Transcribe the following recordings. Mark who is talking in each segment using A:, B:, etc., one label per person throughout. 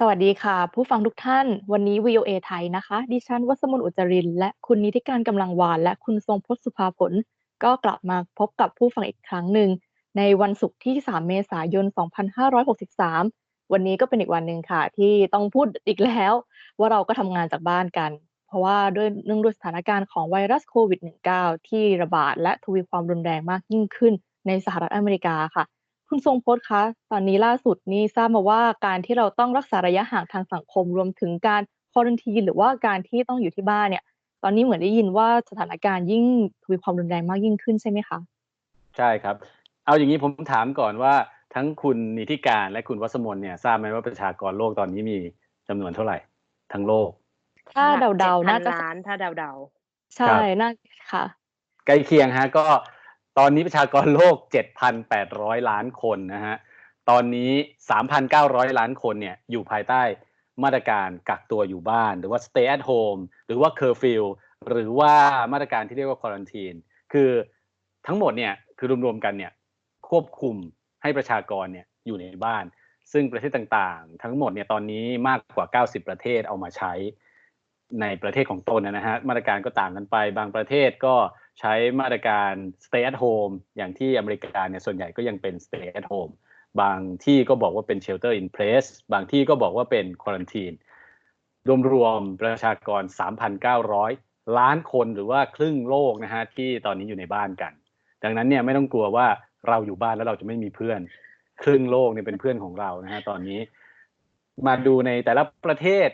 A: สวัสดีค่ะ ผู้ฟังทุกท่าน วันนี้ VOA ไทยนะคะ ดิฉันวัสมนอุจาริน และคุณนิติการกำลังวาน และคุณทรงพจน์สุภาผล ก็กลับมาพบกับผู้ฟังอีกครั้งหนึ่ง ในวันศุกร์ที่ 3 เมษายน 2563 วันนี้ก็เป็นอีกวันหนึ่งค่ะ ที่ต้องพูดอีกแล้ว ว่าเราก็ทำงานจากบ้านกัน เพราะว่าด้วยเนื่องด้วยสถานการณ์ของไวรัสโควิด -19 ที่ระบาดและทวีความรุนแรงมากยิ่งขึ้นในสหรัฐอเมริกาค่ะ คุณทรงพจน์คะ ตอนนี้ล่าสุดนี่ทราบมาว่าการที่เราต้องรักษาระยะห่างทางสังคมรวมถึงการควอรันทีนหรือว่าการที่ต้องอยู่ที่บ้านเนี่ย ตอนนี้เหมือนได้ยินว่าสถานการณ์ยิ่งทวีความรุนแรงมากยิ่งขึ้นใช่ไหมคะ?
B: ใช่ครับ เอาอย่างงี้ผมถามก่อนว่าทั้งคุณนิติการและคุณวัสมนต์เนี่ยทราบไหมว่าประชากรโลกตอนนี้มีจำนวนเท่าไรทั้งโลก?
A: ถ้าเดาๆน่าจะ
C: 7,000
A: สัก
C: ล้านถ้าเดาๆ
A: ใช่
B: ครับ
A: น่าค่ะ
B: ใกล้เคียงครับก็ ตอนนี้ประชากรโลก 7,800 ล้านคนนะครับตอนนี้ 3,900 ล้านคนเนี่ยอยู่ภายใต้มาตรการกักตัวอยู่บ้าน หรือว่า Stay at home หรือว่าเคอร์ฟิวหรือว่ามาตรการที่เรียกว่า Quarantine คือทั้งหมดเนี่ยคือรวมๆกันเนี่ยควบคุมให้ประชากรเนี่ยอยู่ในบ้าน ซึ่งประเทศต่างๆ ทั้งหมดเนี่ยตอนนี้มากกว่า 90 ประเทศเอามาใช้ในประเทศของตนนะฮะมาตรการก็ต่างกันไป บางประเทศก็ ใช้มาตรการ Stay at home อย่างที่อเมริกาเนี่ยส่วนใหญ่ก็ยังเป็น Stay at home บางที่ก็บอกว่าเป็น Shelter in place บางที่ก็บอกว่าเป็น Quarantine รวมๆประชากร 3,900 ล้านคนหรือว่าครึ่งโลกนะครับที่ตอนนี้อยู่ในบ้านกัน ดังนั้นเนี่ยไม่ต้องกลัวว่าเราอยู่บ้านแล้วเราจะไม่มีเพื่อน ครึ่งโลกเนี่ยเป็นเพื่อนของเรานะครับตอนนี้ มาดูในแต่ละประเทศ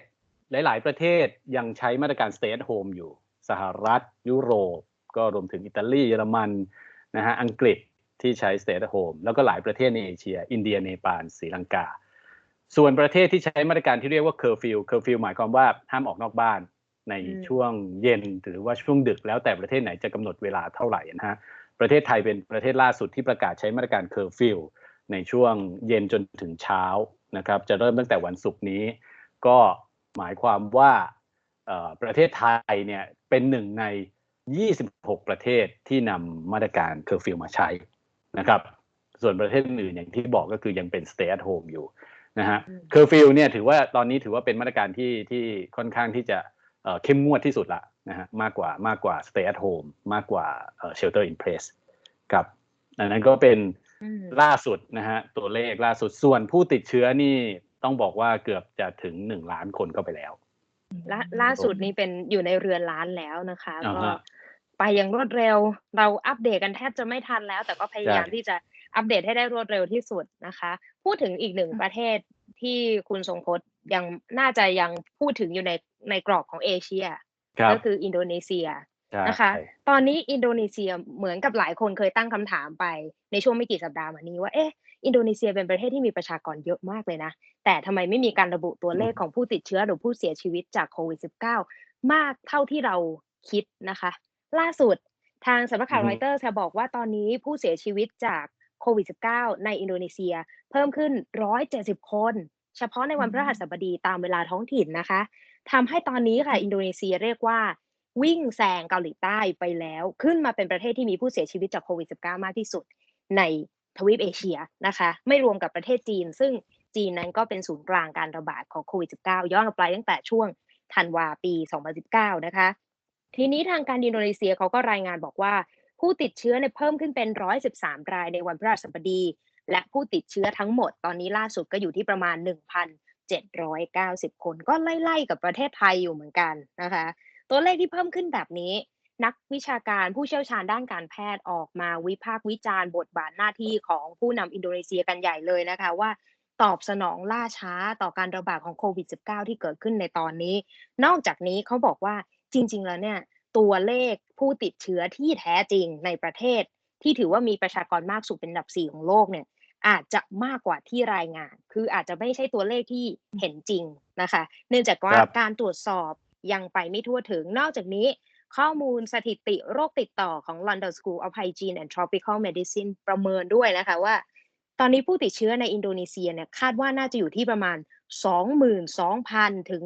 B: หลาย ๆ ประเทศยังใช้มาตรการ Stay at home อยู่ สหรัฐ ยุโรป ก็รวมถึงอิตาลีเยอรมันนะฮะอังกฤษที่ใช้ Stay at home แล้วก็หลายประเทศในเอเชีย อินเดียเนปาลศรีลังกา ส่วนประเทศที่ใช้มาตรการที่เรียกว่าเคอร์ฟิวเคอร์ฟิวหมายความว่าห้ามออกนอกบ้านใน
C: อืม
B: ช่วงเย็นหรือว่าช่วงดึกแล้วแต่ประเทศไหนจะกำหนดเวลาเท่าไรนะฮะประเทศไทยเป็นประเทศล่าสุดที่ประกาศใช้มาตรการเคอร์ฟิวในช่วงเย็นจนถึงเช้านะครับ จะเริ่มตั้งแต่วันศุกร์นี้ ก็หมายความว่าเอ่อประเทศไทยเนี่ยเป็นหนึ่งใน 26 ประเทศที่นำมาตรการเคอร์ฟิวมาใช้นะครับ ส่วนประเทศอื่นๆอย่างที่บอกก็คือยังเป็น Stay at home อยู่นะฮะ
C: อืม
B: เคอร์ฟิวเนี่ยถือว่าตอนนี้ถือว่าเป็นมาตรการที่ที่ค่อนข้างที่จะเอ่อเข้มงวดที่สุดแล้วนะฮะมากกว่ามากกว่า Stay at home มากกว่าเอ่อ Shelter in place ครับอันนั้นก็เป็น
C: อืม
B: ล่าสุดนะฮะตัวเลขล่าสุดส่วนผู้ติดเชื้อนี่ต้องบอกว่าเกือบจะถึง1ล้านคนเข้าไปแล้ว
C: ล่าล่าสุดนี้เป็นอยู่ในเรือนล้านแล้วนะคะ
B: อะ
C: ก็
B: ฮะ
C: ไปอย่างรวดเร็ว เราอัปเดตกันแทบจะไม่ทันแล้ว แต่ก็พยายาม
B: ใช่
C: ที่จะอัปเดตให้ได้รวดเร็วที่สุดนะคะ พูดถึงอีกหนึ่งประเทศที่คุณทรงพจน์ยังน่าจะยังพูดถึงอยู่ในในกรอบของเอเชีย
B: ครั
C: ก็
B: บ
C: คืออินโดนีเซีย
B: ใช่
C: นะคะ ตอนนี้อินโดนีเซียเหมือนกับหลายคนเคยตั้งคำถามไปในช่วงไม่กี่สัปดาห์มานี้ว่าเอ๊ะอินโดนีเซียเป็นประเทศที่มีประชากรเยอะมากเลยนะ แต่ทำไมไม่มีการระบุตัว
B: อื
C: เลข
B: ม
C: ของผู้ติดเชื้อหรือผู้เสียชีวิตจากโควิด -19 มากเท่าที่เราคิดนะคะ ล่าสุดทางสำนัก
B: อื
C: ข่า
B: อ
C: ว
B: ฮึ
C: รอยเตอร์สค่ะบอกว่าตอนนี้ผู้เสียชีวิตจากโควิด -19 ในอินโดนีเซีย เพิ่มขึ้น 170 คน เฉพาะใน
A: อื
C: วันพฤหัส
A: ม
C: บดีตามเวลาท้องถิ่นนะคะทำให้ตอนนี้ค่ะอินโดนีเซียเรียกว่า วิ่งแซงเกาหลีใต้ไปแล้ว ขึ้นมาเป็นประเทศที่มีผู้เสียชีวิตจากโควิด -19 มากที่สุดในทวีปเอเชียนะคะ ไม่รวมกับประเทศจีน ซึ่งจีนนั้นก็เป็นศูนย์กลางการระบาดของโควิด -19 ย้อนกลับไปตั้งแต่ช่วงธันวาปี 2019 นะคะ ทีนี้ทางการอินโดนีเซียเขาก็รายงานบอกว่า ผู้ติดเชื้อเนี่ยเพิ่มขึ้นเป็น 113 รายในวันพฤหัสบดี และผู้ติดเชื้อทั้งหมดตอนนี้ล่าสุดก็อยู่ที่ประมาณ 1,790 คน ก็ไล่ๆกับประเทศไทยอยู่เหมือนกันนะคะ ตัวเลขที่เพิ่มขึ้นแบบนี้ นักวิชาการผู้เชี่ยวชาญด้านการแพทย์ออกมาวิพากษ์วิจารณ์บทบาทหน้าที่ของผู้นำอินโดนีเซียกันใหญ่เลยนะคะว่าตอบสนองล่าช้าต่อการระบาดของโควิด -19 ที่เกิดขึ้นในตอนนี้ นอกจากนี้เขาบอกว่า จริง ๆ แล้วเนี่ยตัวเลขผู้ติดเชื้อที่แท้จริงในประเทศ ที่ถือว่ามีประชากรมากสุดเป็นอันดับ4ของโลกเนี่ยอาจจะมากกว่าที่รายงาน คืออาจจะไม่ใช่ตัวเลขที่เห็นจริงนะคะ เนื่องจาก
B: ค
C: ว่า
B: รับ
C: การตรวจสอบยังไปไม่ทั่วถึง นอกจากนี้ข้อมูลสถิติโรคติดต่อของ London School of Hygiene and Tropical Medicine ประเมินด้วยนะคะว่า ตอนนี้ผู้ติดเชื้อในอินโดนีเซียเนี่ยคาดว่าน่าจะอยู่ที่ประมาณ 22,000 ถึง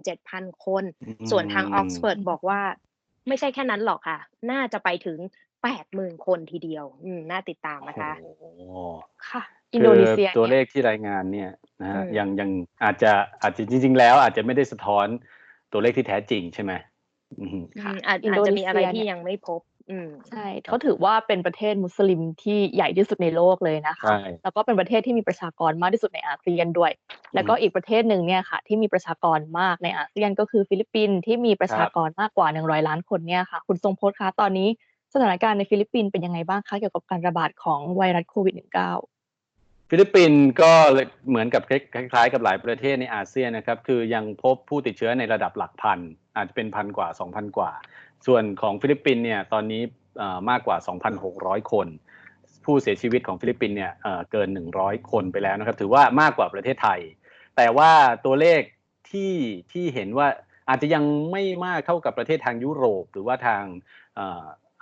C: 37,000 คน
B: อื
C: ส่วนทางออก
B: ม
C: ซฟอร์ดบอกว่า ไม่ใช่แค่นั้นหรอกค่ะ น่าจะไปถึง 80,000 คนทีเดียว อืม น่าติดตาม
B: โอ้
C: นะ
B: โฮ
C: คะค่ะ
A: อินโดนีเซีย
B: คือตัว
A: นี่
B: เลยขที่รายงานเนี่ยนะฮะ
C: อืม
B: ยังยังอาจจะอาจจะจริง ๆ แล้ว อาจจะไม่ได้สะท้อนตัวเลขที่แท้จริงใช่ไหมอืม
A: ค่ะ
C: อืมอาจ
A: อิน
C: อาจ
A: โด
C: จะ
A: นี
C: มีอะไร
A: เซีย
C: ที่
A: เนี่ย
C: ยังไม่พบ อืม
A: ใช่ เขาถือว่าเป็นประเทศมุสลิมที่ใหญ่ที่สุดในโลกเลยนะคะ
B: ใช่
A: แล้วก็เป็นประเทศที่มีประชากรมากที่สุดในอาเซียนด้วยแล้วก็อีกประเทศหนึ่งเนี่ยค่ะ ที่มีประชากรมากในอาเซียน ก็คือฟิลิปปินส์ที่มีประชากรมากกว่า 100 ล้านคนเนี่ยค่ะ คุณทรงพจน์คะ ตอนนี้สถานการณ์ในฟิลิปปินส์เป็นยังไงบ้างคะ เกี่ยวกับการระบาดของไวรัสโควิด -19
B: ฟิลิปปินส์ก็เหมือนกับคล้ายๆ กับหลายประเทศในอาเซียนนะครับ คือยังพบผู้ติดเชื้อในระดับหลักพัน อาจจะเป็นพันกว่า 2,000 กว่า ส่วนของฟิลิปปินส์เนี่ยตอนนี้มากกว่า 2,600 คน ผู้เสียชีวิตของฟิลิปปินส์เนี่ยเเกิน 100 คนไปแล้วนะครับ ถือว่ามากกว่าประเทศไทย แต่ว่าตัวเลขที่ที่เห็นว่าอาจจะยังไม่มากเท่ากับประเทศทางยุโรป หรือว่าทาง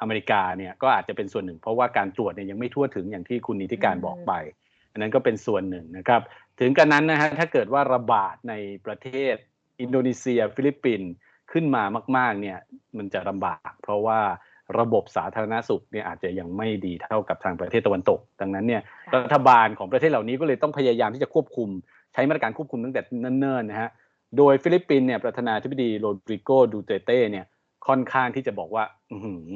B: อเมริกาเนี่ยก็อาจจะเป็นส่วนหนึ่ง เพราะว่าการตรวจเนี่ยยังไม่ทั่วถึงอย่างที่คุณนิติการบอกไป อันนั้นก็เป็นส่วนหนึ่งนะครับ ถึงกันนั้นนะฮะถ้าเกิดว่าระบาดในประเทศอินโดนีเซีย ฟิลิปปินส์ ขึ้นมามาก ๆ เนี่ยมันจะลำบาก เพราะว่าระบบสาธารณสุขเนี่ยอาจจะยังไม่ดีเท่ากับทางประเทศตะวันตก ดังนั้นเนี่ย
C: ค่ะ
B: รัฐบาลของประเทศเหล่านี้ก็เลยต้องพยายามที่จะควบคุม ใช้มาตรการควบคุมตั้งแต่เนิ่นๆนะฮะโดยฟิลิปปินส์เนี่ยประธานาธิบดีโรดริโกดูเตเต้เนี่ยค่อนข้างที่จะบอกว่าอื้อหือ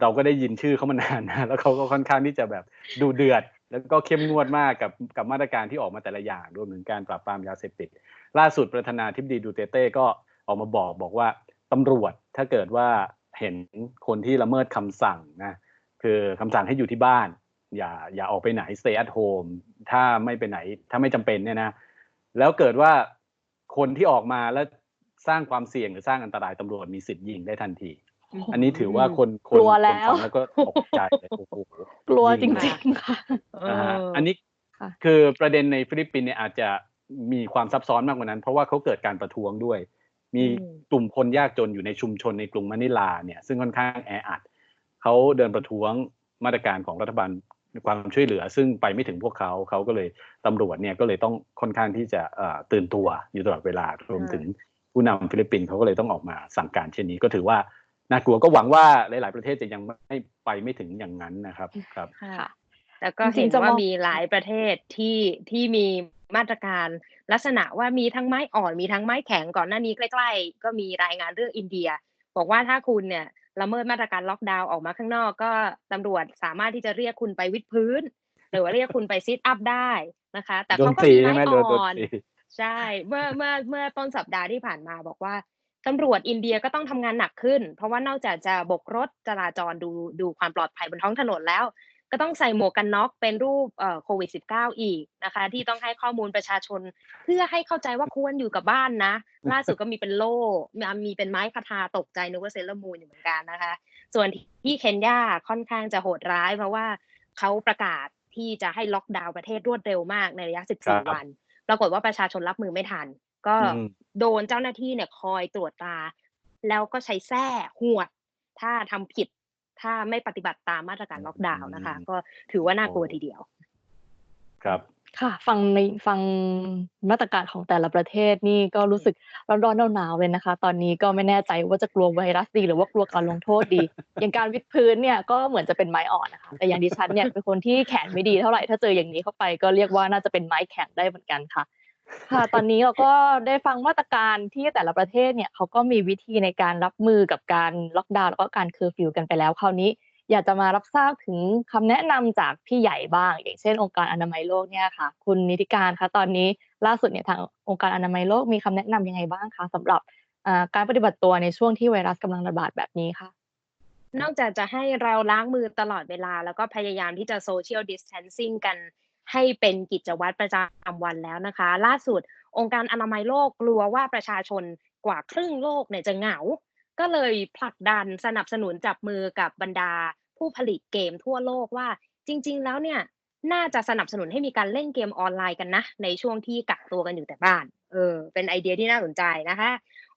B: เราก็ได้ยินชื่อเขามานานนะแล้วเขาก็ค่อนข้างที่จะแบบดูเดือด แล้วก็เข้มงวดมากกับกับมาตรการที่ออกมาแต่ละอย่างรวมถึงการปราบปรามยาเสพติด ล่าสุดประธานาธิบดีดูเตเต้ก็ ออกมาบอกบอกว่าตำรวจถ้าเกิดว่าเห็นคนที่ละเมิดคำสั่งนะคือคำสั่งให้อยู่ที่บ้าน อย่าอย่าออกไปไหน stay at home ถ้าไม่ไปไหนถ้าไม่จำเป็นเนี่ยนะแล้วเกิดว่าคนที่ออกมาแล้วสร้างความเสี่ยงหรือสร้างอันตรายตำรวจมีสิทธิ์ยิงได้ทันที อันนี้ถือว่าคนคน
A: กลัว
B: คน
A: แล้ว
B: ฟังแล้วก็ตกใจเลยโอ้โห
A: กลัวจ
B: ยิง
A: ริงๆค่ะ
B: นะฮะ
C: เอออั
B: อันนี้
A: ค่ะ
B: คือประเด็นในฟิลิปปินส์เนี่ยอาจจะมีความซับซ้อนมากกว่านั้น เพราะว่าเขาเกิดการประท้วงด้วย มี
C: อืม
B: กลุ่มคนยากจนอยู่ในชุมชนในกรุงมะนิลาเนี่ยซึ่งค่อนข้างแออัดเขาเดินประท้วงมาตรการของรัฐบาลความช่วยเหลือ ซึ่งไปไม่ถึงพวกเขาเขาก็เลยตำรวจเนี่ยก็เลยต้องค่อนข้างที่จะเอ่อตื่นตัวอยู่ตลอดเวลารวมถึงผู้นำฟิลิปปินส์เขาก็เลยต้องออกมาสั่งการเช่นนี้ก็ถือว่าน่ากลัวก็หวังว่าหลาย ๆ ประเทศจะยังไม่ไปไม่ถึงอย่างนั้นนะครับครับ
C: ค่ะ
A: ค่ะ
C: แล้วก็
A: จริ
C: เห็
A: ง
C: น
A: ๆจะม
C: ว่า
A: อง
C: มีหลายประเทศที่ที่มีมาตรการลักษณะว่ามีทั้งไม้อ่อนมีทั้งไม้แข็งก่อนหน้านี้ใกล้ๆ ก็มีรายงานเรื่องอินเดีย บอกว่าถ้าคุณเนี่ยละเมิดมาตรการล็อกดาวน์ออกมาข้างนอกก็ตำรวจสามารถที่จะเรียกคุณไปวิดพื้น หรือว่าเรียกคุณไปซิทอัพได้นะคะ แต่
B: โดน
C: เขาก็
B: ตี
C: มี
B: ใช่
C: ไม้
B: ไหมโดนโดน
C: อ่อน
B: ตี
C: ใช่เมื่อเมื่อเมื่อต้นสัปดาห์ที่ผ่านมาบอกว่าตำรวจอินเดียก็ต้องทำงานหนักขึ้น เพราะว่านอกจากจะบกรถจราจรดูดูความปลอดภัยบนท้องถนนแล้ว ก็ต้องใส่หมวกกันน็อกเป็นรูปเอ่อโควิด -19 อีกนะคะ ที่ต้องให้ข้อมูลประชาชน เพื่อให้เข้าใจว่าควรอยู่กับบ้านนะ ล่าสุดก็มีเป็นโล่มีมีเป็นไม้คาทาตกใจนึกว่าเซเลอร์มูนอยู่เหมือนกันนะคะ ส่วนที่เคนยาค่อนข้างจะโหดร้าย เพราะว่าเขาประกาศที่จะให้ล็อกดาวน์ประเทศรวดเร็วมากในระยะ
B: ครับ
C: 14 วัน ปรากฏว่าประชาชนรับมือไม่ทัน ก็
B: อืม
C: โดนเจ้าหน้าที่เนี่ยคอยตรวจตราแล้วก็ใช้แส้หวด ถ้าทำผิด ถ้าไม่ปฏิบัติตามมาตรการล็อกดาวน์นะคะ
B: อืม
C: ก็ถือว่าน่ากลัวทีเดียว
B: ครับ
A: ค่ะฟังในฟังมาตรการของแต่ละประเทศนี่ก็รู้สึกร้อนๆหนาวๆเลยนะคะ ตอนนี้ก็ไม่แน่ใจว่าจะกลัวไวรัสดี หรือว่ากลัวการลงโทษดี อย่างการวิดพื้นเนี่ยก็เหมือนจะเป็นไม้อ่อนนะคะแต่อย่างดิฉันเนี่ยเป็นคนที่แขนไม่ดีเท่าไหร่ถ้าเจออย่างนี้เข้าไปก็เรียกว่าน่าจะเป็นไม้แข็งได้เหมือนกันค่ะ ค่ะ ตอนนี้เราก็ได้ฟังมาตรการที่แต่ละประเทศเนี่ยเขาก็มีวิธีในการรับมือกับการล็อกดาวน์แล้วก็การเคอร์ฟิวกันไปแล้ว คราวนี้อยากจะมารับทราบถึงคำแนะนำจากพี่ใหญ่บ้าง อย่างเช่นองค์การอนามัยโลกเนี่ยค่ะ คุณนิติการคะตอนนี้ล่าสุดเนี่ยทางองค์การอนามัยโลกมีคำแนะนำยังไงบ้างคะสำหรับการปฏิบัติตัวในช่วงที่ไวรัสกำลังระบาดแบบนี้ค่ะ
C: นอกจากจะให้เราล้างมือตลอดเวลา แล้วก็พยายามที่จะโซเชียลดิส a ทนซิ่งกัน ให้เป็นกิจวัตรประจำวันแล้วนะคะ ล่าสุดองค์การอนามัยโลกกลัวว่าประชาชนกว่าครึ่งโลกเนี่ยจะเหงา ก็เลยผลักดันสนับสนุนจับมือกับบรรดา ผู้ผลิตเกมทั่วโลกว่า จริง ๆ แล้วเนี่ยน่าจะสนับสนุนให้มีการเล่นเกมออนไลน์กันนะ ในช่วงที่กักตัวกันอยู่แต่บ้าน เออ เป็นไอเดียที่น่าสนใจนะคะ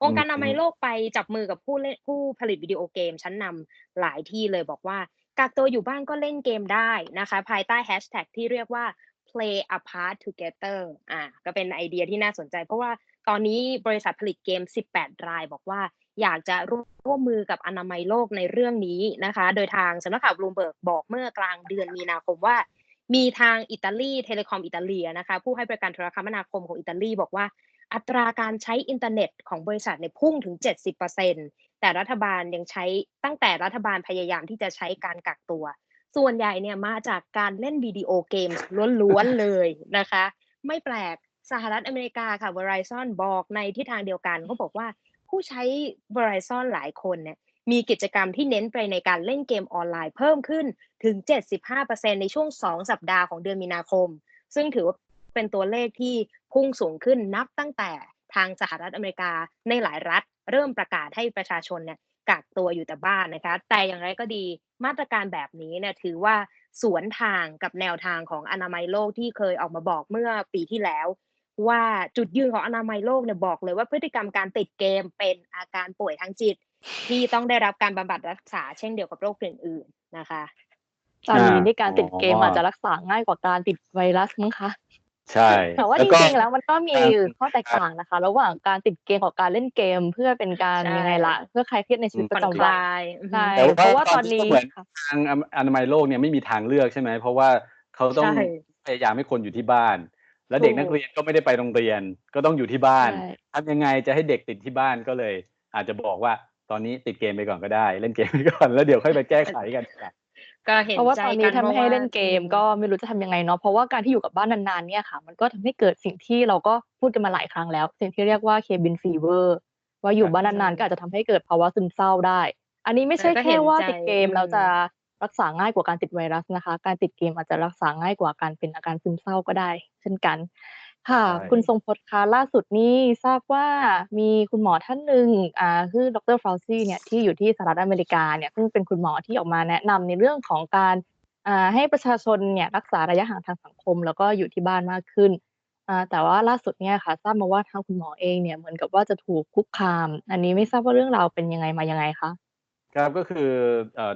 C: องค์การอนามัยโลกไปจับมือกับผู้เล่นผู้ผลิตวิดีโอเกมชั้นนำหลายที่เลยบอกว่า กักตัวอยู่บ้านก็เล่นเกมได้นะคะ ภายใต้แฮชแท็กที่เรียกว่า play apart together อ่า ก็เป็นไอเดียที่น่าสนใจ เพราะว่าตอนนี้บริษัทผลิตเกม 18 ราย บอกว่าอยากจะร่วมมือกับอนามัยโลกในเรื่องนี้นะคะ โดยทางสำนักข่าวบลูเบิร์กบอกเมื่อกลางเดือนมีนาคมว่า มีทางอิตาลีเทเลคอมอิตาเลียนะคะ ผู้ให้บริการโทรคมนาคมของอิตาลีบอกว่า อัตราการใช้อินเทอร์เน็ตของบริษัทเนี่ยพุ่งถึง 70%แต่รัฐบาลยังใช้ตั้งแต่รัฐบาลพยายามที่จะใช้การกักตัว ส่วนใหญ่เนี่ยมาจากการเล่นวิดีโอเกมล้วนๆเลยนะคะ ไม่แปลกสหรัฐอเมริกาค่ะ Verizon บอกในทิศทางเดียวกันเขาบอกว่าผู้ใช้ Verizon หลายคนเนี่ยมีกิจกรรมที่เน้นไปในการเล่นเกมออนไลน์เพิ่มขึ้นถึง 75%ในช่วง 2 สัปดาห์ของเดือนมีนาคม ซึ่งถือว่าเป็นตัวเลขที่ พุ่งสูงขึ้นนับตั้งแต่ทางสหรัฐอเมริกาในหลายรัฐ เริ่มประกาศให้ประชาชนเนี่ยกักตัวอยู่แต่บ้านนะคะ แต่อย่างไรก็ดีมาตรการแบบนี้เนี่ยถือว่าสวนทางกับแนวทางของอนามัยโลกที่เคยออกมาบอกเมื่อปีที่แล้ว ว่าจุดยืนของอนามัยโลกเนี่ยบอกเลยว่าพฤติกรรมการติดเกมเป็นอาการป่วยทางจิต ที่ต้องได้รับการบำบัดรักษาเช่นเดียวกับโรคอื่นๆนะคะ
A: ตอนนี้ในการติด
B: อ๋อ
A: เกมอาจจะรักษาง่ายกว่าการติดไวรัสมั้งคะ
B: ใช่
A: แต่ว่า
B: ล้
A: จ
B: ก็
A: ริงๆแล้วมันก็มี
B: การ
A: ข้อแตกต่างนะคะ ระหว่างการติดเกมกับการเล่นเกมเพื่อเป็นการ
C: ใช่
A: ยังไงล่ะเพื่อคลายเครียดในชีวิต
B: อืม
A: ประ
C: ผ่อน
A: จำ
C: ค
A: วัน
C: ลายอือฮึ
A: ใช่
B: แต่ว่า
A: เพราะว่า
B: ต
A: ต
B: อ
A: อนน
B: นี้
A: นี้
B: ก็เหมือน
A: ค่ะ
B: ทางอนามัยโลกเนี่ยไม่มีทางเลือกใช่ไหมเพราะว่าเขาต้อง
C: ใช่
B: พยายามให้คนอยู่ที่บ้าน แล้วเด็ก
C: ถูก
B: นักเรียนก็ไม่ได้ไปโรงเรียนก็ต้องอยู่ที่บ้าน
A: ใช่
B: ทำยังไงจะให้เด็กติดที่บ้านก็เลย อาจจะบอกว่าตอนนี้ติดเกมไปก่อนก็ได้ เล่นเกมไปก่อนแล้วเดี๋ยวค่อยไปแก้ไขกัน
C: ก็เห็น
A: เพราะว่า
C: ใจ
A: ตอน
C: กั
A: นี้
C: น
A: ทำ
C: เพราะ
A: ให้
C: ว่า
A: เล่นเกม
C: อื
A: ก็ไม่รู้จะทำยังไงเนาะเพราะว่าการที่อยู่กับบ้านนานๆเนี่ยค่ะ มันก็ทำให้เกิดสิ่งที่เราก็พูดกันมาหลายครั้งแล้ว สิ่งที่เรียกว่าเคบินฟีเวอร์ว่าอยู่บ้านนานๆก็อาจจะทำให้เกิดภาวะซึมเศร้าได้ อันนี้ไม่ใช่
C: เออก็
A: แค่ว่า
C: เห็นใจ
A: ติดเกม
C: อืม
A: แล้วจะรักษาง่ายกว่าการติดไวรัสนะคะ การติดเกมอาจจะรักษาง่ายกว่าการเป็นอาการซึมเศร้าก็ได้ เช่นกัน ค่ะ
B: ใช่
A: คุณทรงพจน์คะ ล่าสุดนี้ทราบว่า มีคุณหมอท่านหนึ่ง อ่าคือดรฟราวซี่เนี่ย ที่อยู่ที่สหรัฐอเมริกาเนี่ย ซึ่งเป็นคุณหมอที่ออกมาแนะนำในเรื่องของการ อ่า ให้ประชาชนเนี่ยรักษาระยะห่างทางสังคม แล้วก็อยู่ที่บ้านมากขึ้น อ่า แต่ว่าล่าสุดเนี่ยค่ะ ทราบมาว่าทางคุณหมอเองเนี่ย เหมือนกับว่าจะถูกคุกคาม อันนี้ไม่ทราบว่าเรื่องราวเป็นยังไงมายังไงคะ
B: ครับ ก็คือ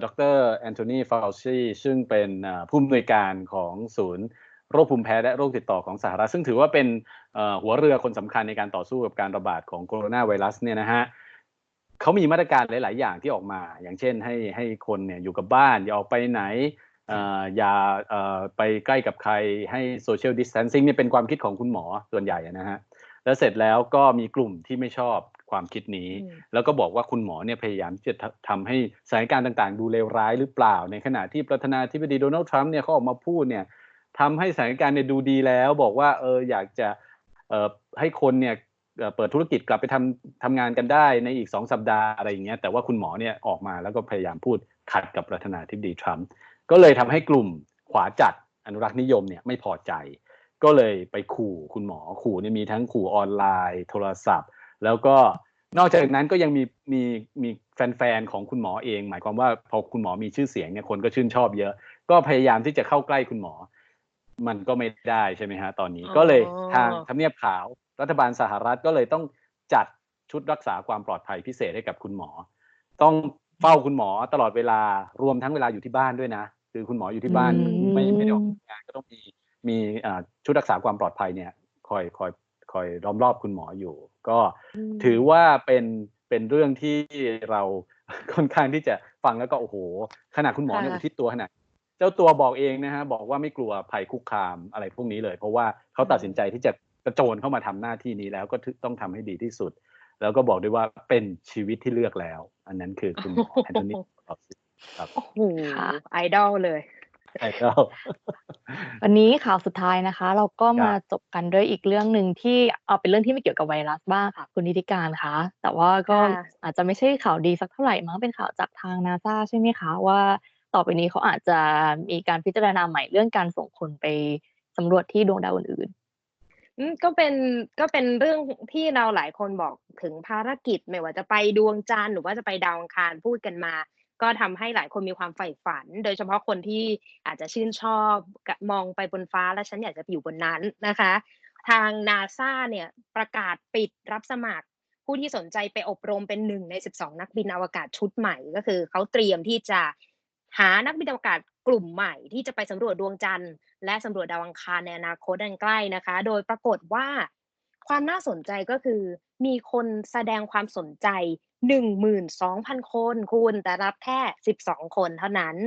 B: ดร แอนโทนีฟาวชีซึ่งเป็นเอ่อผู้อำนวยการของศูนย์ โรคภูมิแพ้และโรคติดต่อของสหรัฐซึ่งถือว่าเป็นเอ่อหัวเรือคนสำคัญในการต่อสู้กับการระบาดของโคโรนาไวรัสเนี่ยนะฮะเขามีมาตรการหลาย ๆ อย่างที่ออกมา อย่างเช่นให้ให้คนเนี่ยอยู่กับบ้าน อย่าออกไปไหนเอ่ออย่าเอ่อไปใกล้กับใครให้โซเชียลดิส a ทนซิ่งเนี่ยเป็นความคิดของคุณหมอส่วนใหญ่นะฮะแล้วเสร็จแล้วก็มีกลุ่มที่ไม่ชอบความคิดนี้
C: อืม
B: แล้วก็บอกว่าคุณหมอเนี่ยพยายามที่จะทำทำให้สถานการณ์ต่าง ๆ ดูเลวร้ายหรือเปล่า ในขณะที่ประธานาธิบดีโดนัลด์ทรัมป์เนี่ยเขาออกมาพูดเนี่ย ทำให้สถานการณ์เนี่ยดูดีแล้ว บอกว่าเอออยากจะเออให้คนเนี่ยเปิดธุรกิจกลับไปทำทำงานกันได้ในอีกสองสัปดาห์อะไรอย่างเงี้ยแต่ว่าคุณหมอเนี่ยออกมาแล้วก็พยายามพูดขัดกับประธานาธิบดีทรัมป์ก็เลยทำให้กลุ่มขวาจัดอนุรักษ์นิยมเนี่ยไม่พอใจ ก็เลยไปขู่คุณหมอขู่เนี่ยมีทั้งขู่ออนไลน์ โทรศัพท์ แล้วก็นอกจากนั้นก็ยังมีมีมีแฟนๆของคุณหมอเอง หมายความว่าพอคุณหมอมีชื่อเสียงเนี่ยคนก็ชื่นชอบเยอะ ก็พยายามที่จะเข้าใกล้คุณหมอ มันก็ไม่ได้ใช่ไหมฮะตอนนี้
C: อ๋อ
B: ก็เลยทางทำเนียบขาวรัฐบาลสหรัฐก็เลยต้องจัดชุดรักษาความปลอดภัยพิเศษให้กับคุณหมอ ต้องเฝ้าคุณหมอตลอดเวลารวมทั้งเวลาอยู่ที่บ้านด้วยนะคือคุณหมออยู่ที่บ้าน
A: อืม
B: ไม่ไม่ได้ออกงานก็ต้องมีมีอ่าชุดรักษาความปลอดภัยเนี่ยคอยคอยคอยล้อมรอบคุณหมออยู่ ก็ถือว่าเป็นเป็นเรื่องที่เราค่อนข้างที่จะฟังแล้วก็โอ้โหขนาดคุณหมอเนี่ย
C: ค่ะ
B: อุทิศตัวขนาด เจ้าตัวบอกเองนะฮะบอกว่าไม่กลัวภัยคุกคามอะไรพวกนี้เลย เพราะว่าเขาตัดสินใจที่จะกระโจนเข้ามาทำหน้าที่นี้แล้วก็ต้องทำให้ดีที่สุด แล้วก็บอกด้วยว่าเป็นชีวิตที่เลือกแล้ว อันนั้นคือคุณหมอแอนโทนีครับ
C: โอ้โห
A: ค่ะ
C: ไอดอลเลย
B: ใช่ครับ
A: วันนี้ข่าวสุดท้ายนะคะ เราก็มา
B: ครับ
A: จบกันด้วยอีกเรื่องหนึ่งที่เอาเป็นเรื่องที่ไม่เกี่ยวกับไวรัสบ้างค่ะคุณนิติการคะแต่ว่าก็
C: ค่ะ
A: อาจจะไม่ใช่ข่าวดีสักเท่าไหร่มั้งเป็นข่าวจากทางนาซาใช่ไหมคะว่า ต่อไปนี้เขาอาจจะมีการพิจารณาใหม่เรื่องการส่งคนไปสำรวจที่ดวงดาวอื่น
C: ก็เป็นก็เป็นเรื่องที่เราหลายคนบอกถึงภารกิจไม่ว่าจะไปดวงจันทร์หรือว่าจะไปดาวอังคารพูดกันมา ก็ทำให้หลายคนมีความใฝ่ฝัน โดยเฉพาะคนที่อาจจะชื่นชอบมองไปบนฟ้าแล้วฉันอยากจะอยู่บนนั้นนะคะ ทางนาซาเนี่ยประกาศปิดรับสมัคร ผู้ที่สนใจไปอบรมเป็นหนึ่งใน 12 นักบินอวกาศชุดใหม่ ก็คือเขาเตรียมที่จะ หานักบินอวกาศกลุ่มใหม่ที่จะไปสำรวจดวงจันทร์ และสำรวจดาวอังคารในอนาคตอันใกล้นะคะ โดยปรากฏว่า ความน่าสนใจก็คือ มีคนแสดงความสนใจ 12,000 คนคุณแต่รับแค่ 12 คนเท่านั้น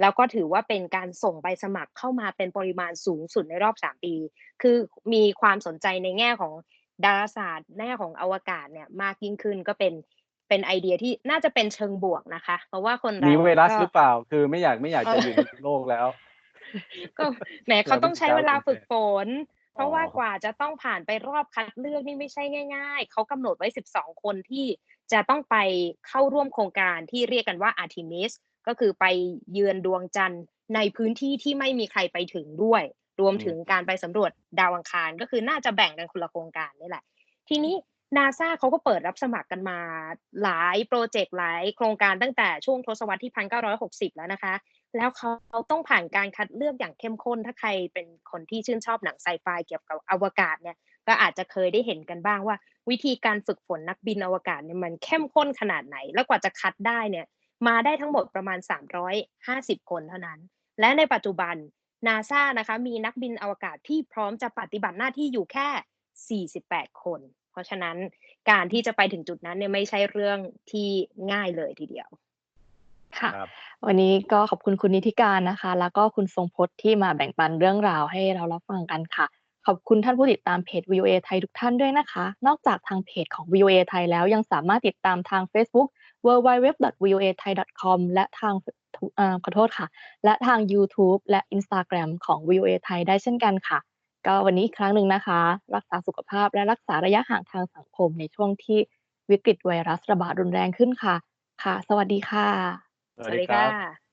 C: แล้วก็ถือว่าเป็นการส่งใบสมัครเข้ามาเป็นปริมาณสูงสุดในรอบ 3 ปี คือมีความสนใจในแง่ของดาราศาสตร์แง่ของอวกาศเนี่ยมากยิ่งขึ้นก็เป็น เป็นไอเดียที่น่าจะเป็นเชิงบวกนะคะ เพราะว่าคนเรา
B: มี
C: มี
B: ไวรัสหรือเปล่า คือไม่อยากไม่อยากจะอยู่ในโลกแล้ว
C: ก็แหมเขาต้องใช้เวลาฝึกฝนเพราะว่า
B: อ๋อ
C: กว่าจะต้องผ่านไปรอบคัดเลือกนี่ไม่ใช่ง่าย ๆ เขากำหนดไว้ 12 คนที่จะต้องไปเข้าร่วมโครงการที่เรียกกันว่า Artemis ก็คือไปเยือนดวงจันทร์ในพื้นที่ที่ไม่มีใครไปถึงด้วย รวมถึงการไปสำรวจดาวอังคารก็คือน่าจะแบ่งกันคนละโครงการนี่แหละ ทีนี้ นาซาเขาก็เปิดรับสมัครกันมาหลายโปรเจกต์หลายโครงการตั้งแต่ช่วงทศวรรษที่ 1960 แล้วนะคะ แล้วเขาต้องผ่านการคัดเลือกอย่างเข้มข้น ถ้าใครเป็นคนที่ชื่นชอบหนังไซไฟเกี่ยวกับอวกาศเนี่ย ก็อาจจะเคยได้เห็นกันบ้างว่า วิธีการฝึกฝนนักบินอวกาศเนี่ยมันเข้มข้นขนาดไหน แล้วกว่าจะคัดได้เนี่ย มาได้ทั้งหมดประมาณ 350 คนเท่านั้น และในปัจจุบันนาซานะคะมีนักบินอวกาศที่พร้อมจะปฏิบัติหน้าที่อยู่แค่ 48 คน เพราะฉะนั้นการที่จะไปถึงจุดนั้นเนี่ยไม่ใช่เรื่องที่ง่ายเลยทีเดียว
A: ค่ะ
B: ครับ
A: วันนี้ก็ขอบคุณคุณนิติการนะคะ แล้วก็คุณทรงพจน์ที่มาแบ่งปันเรื่องราวให้เรารับฟังกันค่ะ ขอบคุณท่านผู้ติดตามเพจ VOA ไทยทุกท่านด้วยนะคะ นอกจากทางเพจของ VOA ไทยแล้วยังสามารถติดตามทาง Facebook www.voathai.com และทางเอ่อขอโทษค่ะ และทาง YouTube และ Instagram ของ VOA ไทยได้เช่นกันค่ะ ก็วันนี้อีกครั้งหนึ่งนะคะ รักษาสุขภาพและรักษาระยะห่างทางสังคมในช่วงที่วิกฤตไวรัสระบาดรุนแรงขึ้นค่ะ ค่ะ สวัสดีค่ะ
B: สวัสดีครับ
C: ค่ะ